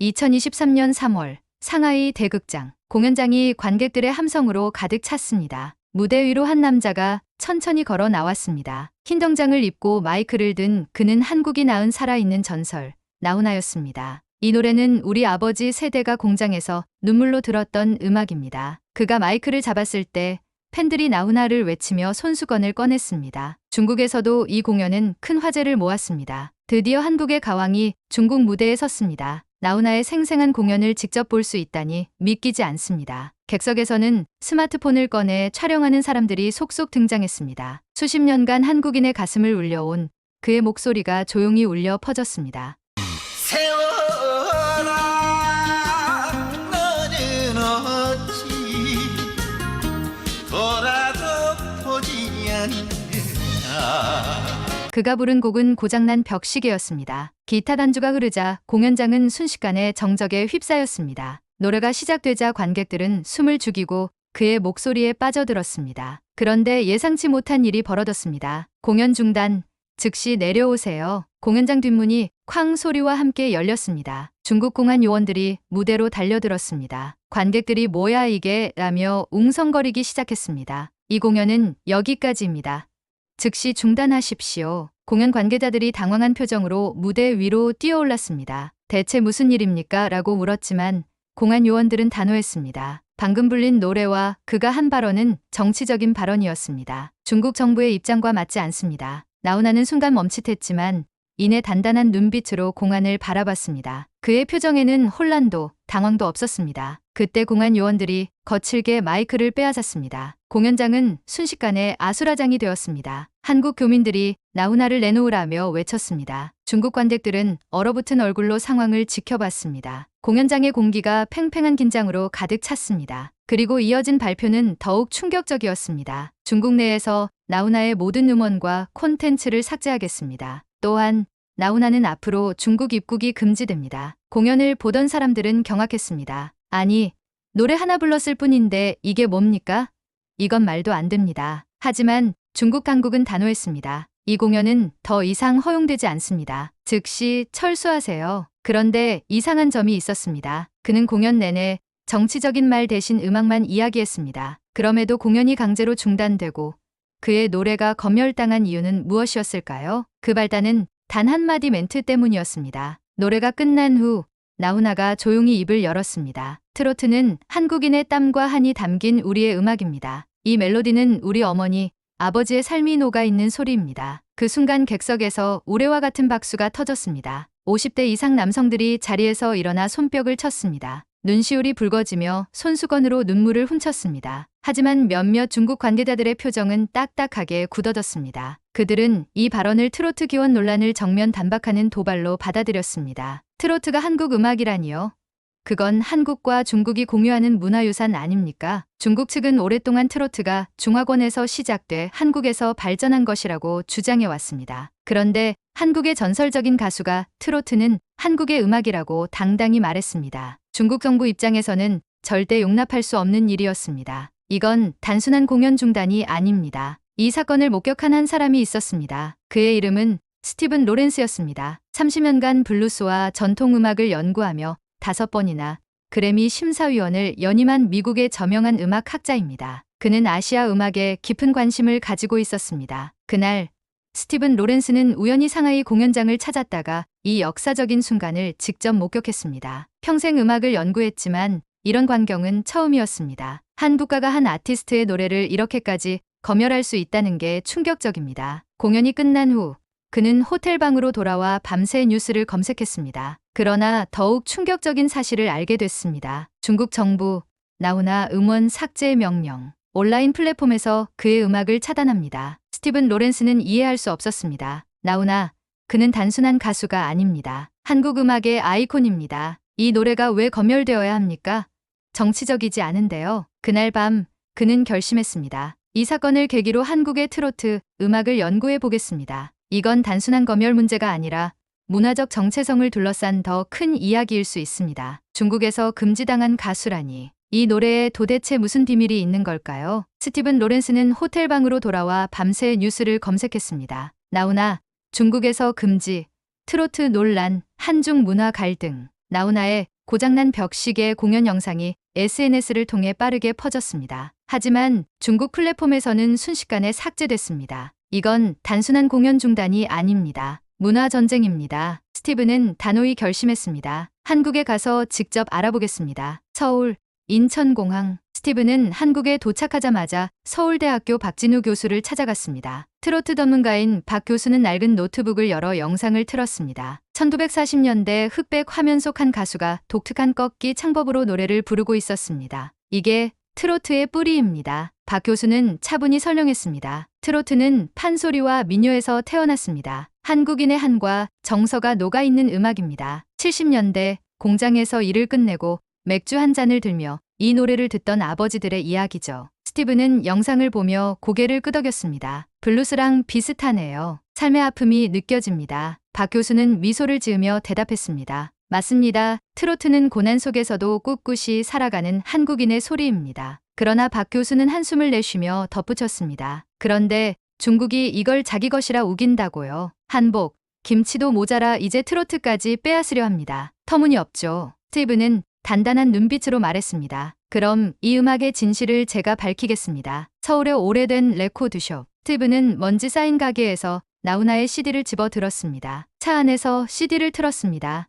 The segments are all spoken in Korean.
2023년 3월 상하이 대극장 공연장이 관객들의 함성으로 가득 찼습니다. 무대 위로 한 남자가 천천히 걸어 나왔습니다. 흰 정장을 입고 마이크를 든 그는 한국이 낳은 살아있는 전설 나훈아였습니다. 이 노래는 우리 아버지 세대가 공장에서 눈물로 들었던 음악입니다. 그가 마이크를 잡았을 때 팬들이 나훈아를 외치며 손수건을 꺼냈습니다. 중국에서도 이 공연은 큰 화제를 모았습니다. 드디어 한국의 가왕이 중국 무대에 섰습니다. 나훈아의 생생한 공연을 직접 볼 수 있다니 믿기지 않습니다. 객석에서는 스마트폰을 꺼내 촬영하는 사람들이 속속 등장했습니다. 수십 년간 한국인의 가슴을 울려온 그의 목소리가 조용히 울려 퍼졌습니다. 그가 부른 곡은 고장난 벽시계였습니다. 기타 단주가 흐르자 공연장은 순식간에 정적에 휩싸였습니다. 노래가 시작되자 관객들은 숨을 죽이고 그의 목소리에 빠져들었습니다. 그런데 예상치 못한 일이 벌어졌습니다. 공연 중단, 즉시 내려오세요. 공연장 뒷문이 쾅 소리와 함께 열렸습니다. 중국 공안 요원들이 무대로 달려들었습니다. 관객들이 뭐야 이게 라며 웅성거리기 시작했습니다. 이 공연은 여기까지입니다. 즉시 중단하십시오. 공연 관계자들이 당황한 표정으로 무대 위로 뛰어올랐습니다. 대체 무슨 일입니까? 라고 물었지만 공안 요원들은 단호했습니다. 방금 불린 노래와 그가 한 발언은 정치적인 발언이었습니다. 중국 정부의 입장과 맞지 않습니다. 나훈아는 순간 멈칫했지만 이내 단단한 눈빛으로 공안을 바라봤습니다. 그의 표정에는 혼란도 당황도 없었습니다. 그때 공안 요원들이 거칠게 마이크를 빼앗았습니다. 공연장은 순식간에 아수라장이 되었습니다. 한국 교민들이 나훈아를 내놓으라며 외쳤습니다. 중국 관객들은 얼어붙은 얼굴로 상황을 지켜봤습니다. 공연장의 공기가 팽팽한 긴장으로 가득 찼습니다. 그리고 이어진 발표는 더욱 충격적이었습니다. 중국 내에서 나훈아의 모든 음원과 콘텐츠를 삭제하겠습니다. 또한 나훈아는 앞으로 중국 입국이 금지됩니다. 공연을 보던 사람들은 경악했습니다. 아니, 노래 하나 불렀을 뿐인데 이게 뭡니까? 이건 말도 안 됩니다. 하지만 중국 당국은 단호했습니다. 이 공연은 더 이상 허용되지 않습니다. 즉시 철수하세요. 그런데 이상한 점이 있었습니다. 그는 공연 내내 정치적인 말 대신 음악만 이야기했습니다. 그럼에도 공연이 강제로 중단되고 그의 노래가 검열당한 이유는 무엇이었을까요? 그 발단은 단 한마디 멘트 때문이었습니다. 노래가 끝난 후 나훈아가 조용히 입을 열었습니다. 트로트는 한국인의 땀과 한이 담긴 우리의 음악입니다. 이 멜로디는 우리 어머니, 아버지의 삶이 녹아 있는 소리입니다. 그 순간 객석에서 우레와 같은 박수가 터졌습니다. 50대 이상 남성들이 자리에서 일어나 손뼉을 쳤습니다. 눈시울이 붉어지며 손수건으로 눈물을 훔쳤습니다. 하지만 몇몇 중국 관계자들의 표정은 딱딱하게 굳어졌습니다. 그들은 이 발언을 트로트 기원 논란을 정면 반박하는 도발로 받아들였습니다. 트로트가 한국 음악이라니요? 그건 한국과 중국이 공유하는 문화유산 아닙니까? 중국 측은 오랫동안 트로트가 중화권에서 시작돼 한국에서 발전한 것이라고 주장해 왔습니다. 그런데 한국의 전설적인 가수가 트로트는 한국의 음악이라고 당당히 말했습니다. 중국 정부 입장에서는 절대 용납할 수 없는 일이었습니다. 이건 단순한 공연 중단이 아닙니다. 이 사건을 목격한 한 사람이 있었습니다. 그의 이름은 스티븐 로렌스였습니다. 30년간 블루스와 전통음악을 연구하며 다섯 번이나 그래미 심사위원을 연임한 미국의 저명한 음악 학자입니다. 그는 아시아 음악에 깊은 관심을 가지고 있었습니다. 그날 스티븐 로렌스는 우연히 상하이 공연장을 찾았다가 이 역사적인 순간을 직접 목격했습니다. 평생 음악을 연구했지만 이런 광경은 처음이었습니다. 한 국가가 한 아티스트의 노래를 이렇게까지 검열할 수 있다는 게 충격적입니다. 공연이 끝난 후 그는 호텔 방으로 돌아와 밤새 뉴스를 검색했습니다. 그러나 더욱 충격적인 사실을 알게 됐습니다. 중국 정부 나훈아 음원 삭제 명령. 온라인 플랫폼에서 그의 음악을 차단합니다. 스티븐 로렌스는 이해할 수 없었습니다. 나훈아, 그는 단순한 가수가 아닙니다. 한국 음악의 아이콘입니다. 이 노래가 왜 검열되어야 합니까? 정치적이지 않은데요. 그날 밤 그는 결심했습니다. 이 사건을 계기로 한국의 트로트 음악을 연구해 보겠습니다. 이건 단순한 검열 문제가 아니라 문화적 정체성을 둘러싼 더 큰 이야기일 수 있습니다. 중국에서 금지당한 가수라니. 이 노래에 도대체 무슨 비밀이 있는 걸까요? 스티븐 로렌스는 호텔 방으로 돌아와 밤새 뉴스를 검색했습니다. 나훈아, 중국에서 금지, 트로트 논란, 한중 문화 갈등. 나훈아의 고장난 벽시계 공연 영상이 SNS를 통해 빠르게 퍼졌습니다. 하지만 중국 플랫폼에서는 순식간에 삭제됐습니다. 이건 단순한 공연 중단이 아닙니다. 문화 전쟁입니다. 스티브는 단호히 결심했습니다. 한국에 가서 직접 알아보겠습니다. 서울, 인천공항. 스티브는 한국에 도착하자마자 서울대학교 박진우 교수를 찾아갔습니다. 트로트 전문가인 박 교수는 낡은 노트북을 열어 영상을 틀었습니다. 1940년대 흑백 화면 속 한 가수가 독특한 꺾기 창법으로 노래를 부르고 있었습니다. 이게 트로트의 뿌리입니다. 박 교수는 차분히 설명했습니다. 트로트는 판소리와 민요에서 태어났습니다. 한국인의 한과 정서가 녹아있는 음악입니다. 70년대 공장에서 일을 끝내고 맥주 한 잔을 들며 이 노래를 듣던 아버지들의 이야기죠. 스티브는 영상을 보며 고개를 끄덕였습니다. 블루스랑 비슷하네요. 삶의 아픔이 느껴집니다. 박 교수는 미소를 지으며 대답했습니다. 맞습니다. 트로트는 고난 속에서도 꿋꿋이 살아가는 한국인의 소리입니다. 그러나 박 교수는 한숨을 내쉬며 덧붙였습니다. 그런데 중국이 이걸 자기 것이라 우긴다고요. 한복, 김치도 모자라 이제 트로트까지 빼앗으려 합니다. 터무니없죠. 스티브는 단단한 눈빛으로 말했습니다. 그럼 이 음악의 진실을 제가 밝히겠습니다. 서울의 오래된 레코드숍. 스티브는 먼지 쌓인 가게에서 나훈아의 CD를 집어 들었습니다. 차 안에서 CD를 틀었습니다.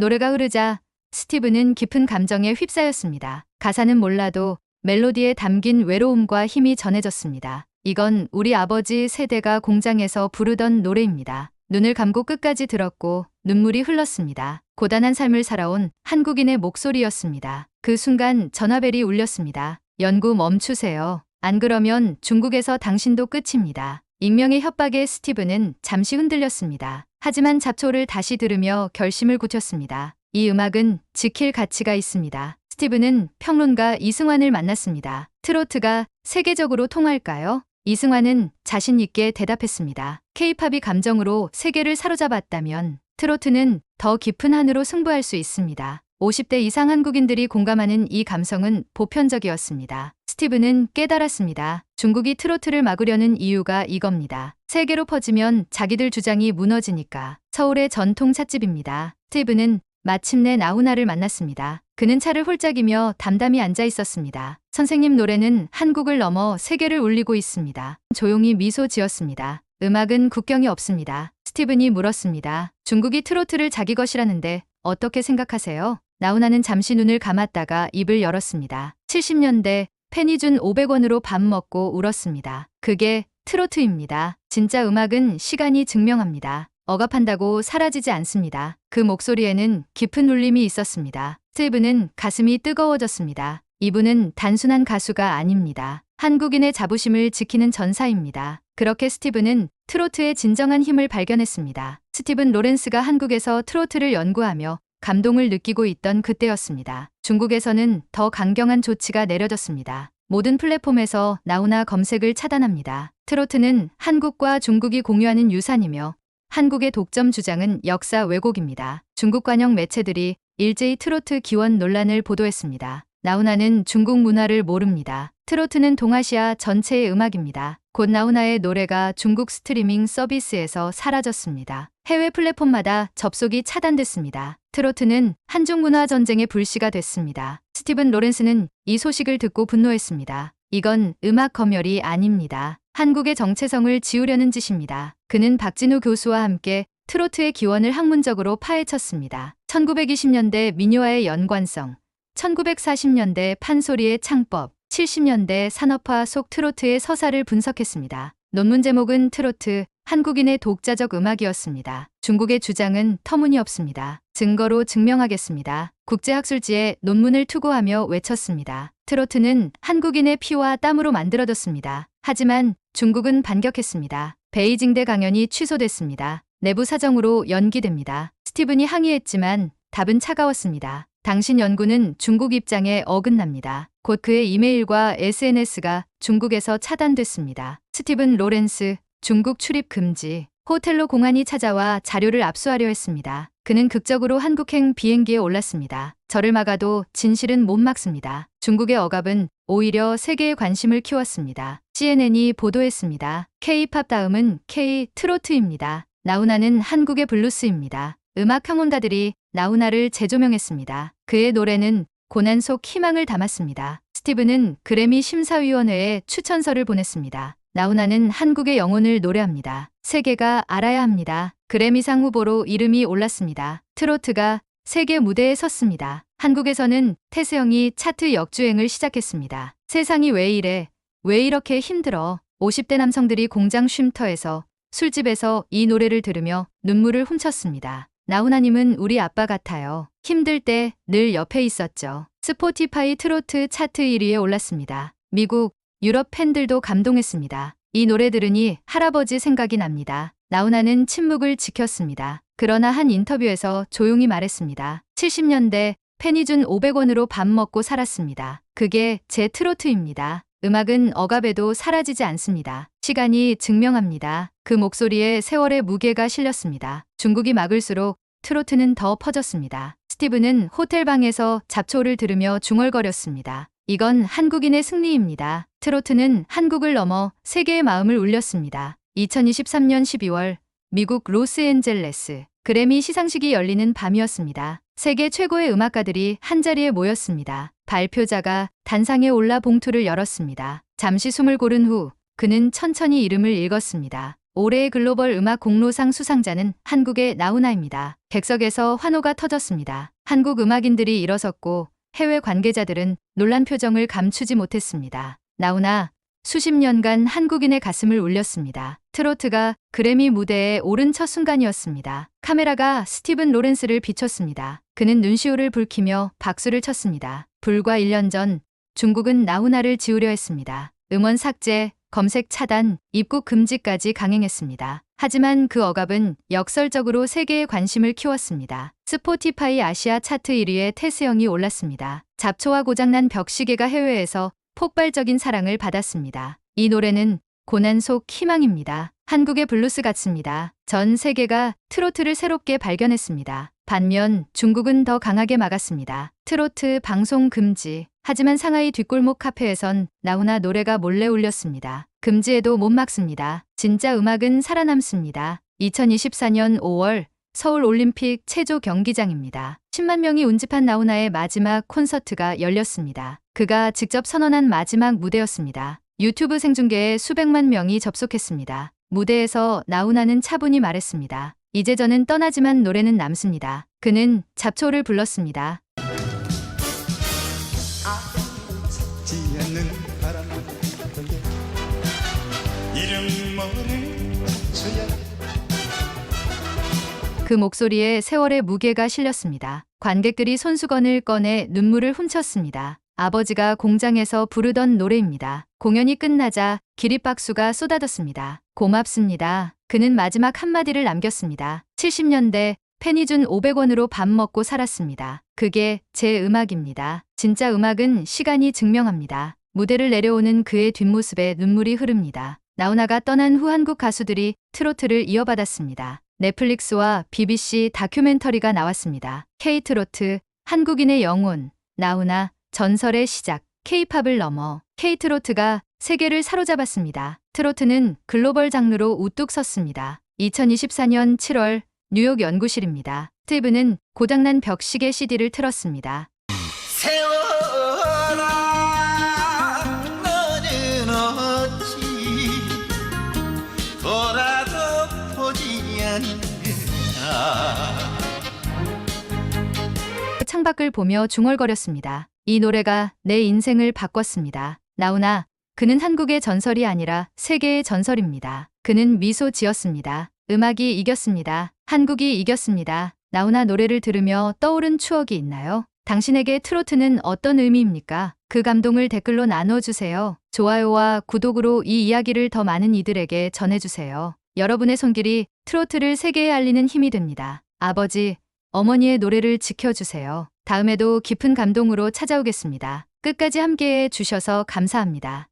노래가 흐르자 스티브는 깊은 감정에 휩싸였습니다. 가사는 몰라도 멜로디에 담긴 외로움과 힘이 전해졌습니다. 이건 우리 아버지 세대가 공장에서 부르던 노래입니다. 눈을 감고 끝까지 들었고 눈물이 흘렀습니다. 고단한 삶을 살아온 한국인의 목소리였습니다. 그 순간 전화벨이 울렸습니다. 연구 멈추세요. 안 그러면 중국에서 당신도 끝입니다. 익명의 협박에 스티브는 잠시 흔들렸습니다. 하지만 잡초를 다시 들으며 결심을 굳혔습니다. 이 음악은 지킬 가치가 있습니다. 스티브는 평론가 이승환을 만났습니다. 트로트가 세계적으로 통할까요? 이승환은 자신 있게 대답했습니다. 케이팝이 감정으로 세계를 사로잡았다면 트로트는 더 깊은 한으로 승부할 수 있습니다. 50대 이상 한국인들이 공감하는 이 감성은 보편적이었습니다. 스티브는 깨달았습니다. 중국이 트로트를 막으려는 이유가 이겁니다. 세계로 퍼지면 자기들 주장이 무너지니까. 서울의 전통 찻집입니다. 스티브는 마침내 나훈아를 만났습니다. 그는 차를 홀짝이며 담담히 앉아 있었습니다. 선생님 노래는 한국을 넘어 세계를 울리고 있습니다. 조용히 미소 지었습니다. 음악은 국경이 없습니다. 스티븐이 물었습니다. 중국이 트로트를 자기 것이라는데 어떻게 생각하세요? 나훈아는 잠시 눈을 감았다가 입을 열었습니다. 70년대 펜이 준 500원으로 밥 먹고 울었습니다. 그게 트로트입니다. 진짜 음악은 시간이 증명합니다. 억압한다고 사라지지 않습니다. 그 목소리에는 깊은 울림이 있었습니다. 스티브는 가슴이 뜨거워졌습니다. 이분은 단순한 가수가 아닙니다. 한국인의 자부심을 지키는 전사입니다. 그렇게 스티브는 트로트의 진정한 힘을 발견했습니다. 스티븐 로렌스가 한국에서 트로트를 연구하며 감동을 느끼고 있던 그때였습니다. 중국에서는 더 강경한 조치가 내려졌습니다. 모든 플랫폼에서 나훈아 검색을 차단합니다. 트로트는 한국과 중국이 공유하는 유산이며 한국의 독점 주장은 역사 왜곡입니다. 중국 관영 매체들이 일제히 트로트 기원 논란을 보도했습니다. 나훈아는 중국 문화를 모릅니다. 트로트는 동아시아 전체의 음악입니다. 곧 나훈아의 노래가 중국 스트리밍 서비스에서 사라졌습니다. 해외 플랫폼마다 접속이 차단됐습니다. 트로트는 한중 문화 전쟁의 불씨가 됐습니다. 스티븐 로렌스는 이 소식을 듣고 분노했습니다. 이건 음악 검열이 아닙니다. 한국의 정체성을 지우려는 짓입니다. 그는 박진우 교수와 함께 트로트의 기원을 학문적으로 파헤쳤습니다. 1920년대 민요와의 연관성, 1940년대 판소리의 창법, 70년대 산업화 속 트로트의 서사를 분석했습니다. 논문 제목은 트로트, 한국인의 독자적 음악이었습니다. 중국의 주장은 터무니없습니다. 증거로 증명하겠습니다. 국제학술지에 논문을 투고하며 외쳤습니다. 트로트는 한국인의 피와 땀으로 만들어졌습니다. 하지만 중국은 반격했습니다. 베이징대 강연이 취소됐습니다. 내부 사정으로 연기됩니다. 스티븐이 항의했지만 답은 차가웠습니다. 당신 연구는 중국 입장에 어긋납니다. 곧 그의 이메일과 SNS가 중국에서 차단됐습니다. 스티븐 로렌스, 중국 출입 금지. 호텔로 공안이 찾아와 자료를 압수하려 했습니다. 그는 극적으로 한국행 비행기에 올랐습니다. 저를 막아도 진실은 못 막습니다. 중국의 억압은 오히려 세계의 관심을 키웠습니다. CNN이 보도했습니다. K-팝 다음은 K-트로트입니다. 나훈아는 한국의 블루스입니다. 음악 평론가들이 나훈아를 재조명했습니다. 그의 노래는 고난 속 희망을 담았습니다. 스티브는 그래미 심사위원회에 추천서를 보냈습니다. 나훈아는 한국의 영혼을 노래합니다. 세계가 알아야 합니다. 그래미상 후보로 이름이 올랐습니다. 트로트가 세계 무대에 섰습니다. 한국에서는 태수영이 차트 역주행을 시작했습니다. 세상이 왜 이래? 왜 이렇게 힘들어? 50대 남성들이 공장 쉼터에서 술집에서 이 노래를 들으며 눈물을 훔쳤습니다. 나훈아님은 우리 아빠 같아요. 힘들 때 늘 옆에 있었죠. 스포티파이 트로트 차트 1위에 올랐습니다. 미국, 유럽 팬들도 감동했습니다. 이 노래 들으니 할아버지 생각이 납니다. 나훈아는 침묵을 지켰습니다. 그러나 한 인터뷰에서 조용히 말했습니다. 70년대 팬이 준 500원으로 밥 먹고 살았습니다. 그게 제 트로트입니다. 음악은 억압에도 사라지지 않습니다. 시간이 증명합니다. 그 목소리에 세월의 무게가 실렸습니다. 중국이 막을수록 트로트는 더 퍼졌습니다. 스티브는 호텔방에서 잡초를 들으며 중얼거렸습니다. 이건 한국인의 승리입니다. 트로트는 한국을 넘어 세계의 마음을 울렸습니다. 2023년 12월 미국 로스앤젤레스 그래미 시상식이 열리는 밤이었습니다. 세계 최고의 음악가들이 한자리에 모였습니다. 발표자가 단상에 올라 봉투를 열었습니다. 잠시 숨을 고른 후 그는 천천히 이름을 읽었습니다. 올해의 글로벌 음악 공로상 수상자는 한국의 나훈아입니다. 객석에서 환호가 터졌습니다. 한국 음악인들이 일어섰고 해외 관계자들은 놀란 표정을 감추지 못했습니다. 나훈아, 수십 년간 한국인의 가슴을 울렸습니다. 트로트가 그래미 무대에 오른 첫 순간이었습니다. 카메라가 스티븐 로렌스를 비췄습니다. 그는 눈시울을 붉히며 박수를 쳤습니다. 불과 1년 전 중국은 나훈아를 지우려 했습니다. 음원 삭제, 검색 차단, 입국 금지까지 강행했습니다. 하지만 그 억압은 역설적으로 세계의 관심을 키웠습니다. 스포티파이 아시아 차트 1위에 태수영이 올랐습니다. 잡초와 고장난 벽시계가 해외에서 폭발적인 사랑을 받았습니다. 이 노래는 고난 속 희망입니다. 한국의 블루스 같습니다. 전 세계가 트로트를 새롭게 발견했습니다. 반면 중국은 더 강하게 막았습니다. 트로트 방송 금지. 하지만 상하이 뒷골목 카페에선 나훈아 노래가 몰래 울렸습니다. 금지에도 못 막습니다. 진짜 음악은 살아남습니다. 2024년 5월 서울 올림픽 체조 경기장입니다. 10만 명이 운집한 나훈아의 마지막 콘서트가 열렸습니다. 그가 직접 선언한 마지막 무대였습니다. 유튜브 생중계에 수백만 명이 접속했습니다. 무대에서 나훈아는 차분히 말했습니다. 이제 저는 떠나지만 노래는 남습니다. 그는 잡초를 불렀습니다. 그 목소리에 세월의 무게가 실렸습니다. 관객들이 손수건을 꺼내 눈물을 훔쳤습니다. 아버지가 공장에서 부르던 노래입니다. 공연이 끝나자 기립박수가 쏟아졌습니다. 고맙습니다. 그는 마지막 한마디를 남겼습니다. 70년대 팬이 준 500원으로 밥 먹고 살았습니다. 그게 제 음악입니다. 진짜 음악은 시간이 증명합니다. 무대를 내려오는 그의 뒷모습에 눈물이 흐릅니다. 나훈아가 떠난 후 한국 가수들이 트로트를 이어받았습니다. 넷플릭스와 BBC 다큐멘터리가 나왔습니다. K-트로트, 한국인의 영혼, 나훈아, 전설의 시작, K-팝을 넘어 K-트로트가 세계를 사로잡았습니다. 트로트는 글로벌 장르로 우뚝 섰습니다. 2024년 7월 뉴욕 연구실입니다. 스티브는 고장난 벽시계 CD를 틀었습니다. 세월아 너는 어찌 돌아도 보지 않는가 창밖을 보며 중얼거렸습니다. 이 노래가 내 인생을 바꿨습니다. 나훈아, 그는 한국의 전설이 아니라 세계의 전설입니다. 그는 미소 지었습니다. 음악이 이겼습니다. 한국이 이겼습니다. 나훈아 노래를 들으며 떠오른 추억이 있나요? 당신에게 트로트는 어떤 의미입니까? 그 감동을 댓글로 나눠주세요. 좋아요와 구독으로 이 이야기를 더 많은 이들에게 전해주세요. 여러분의 손길이 트로트를 세계에 알리는 힘이 됩니다. 아버지, 어머니의 노래를 지켜주세요. 다음에도 깊은 감동으로 찾아오겠습니다. 끝까지 함께해 주셔서 감사합니다.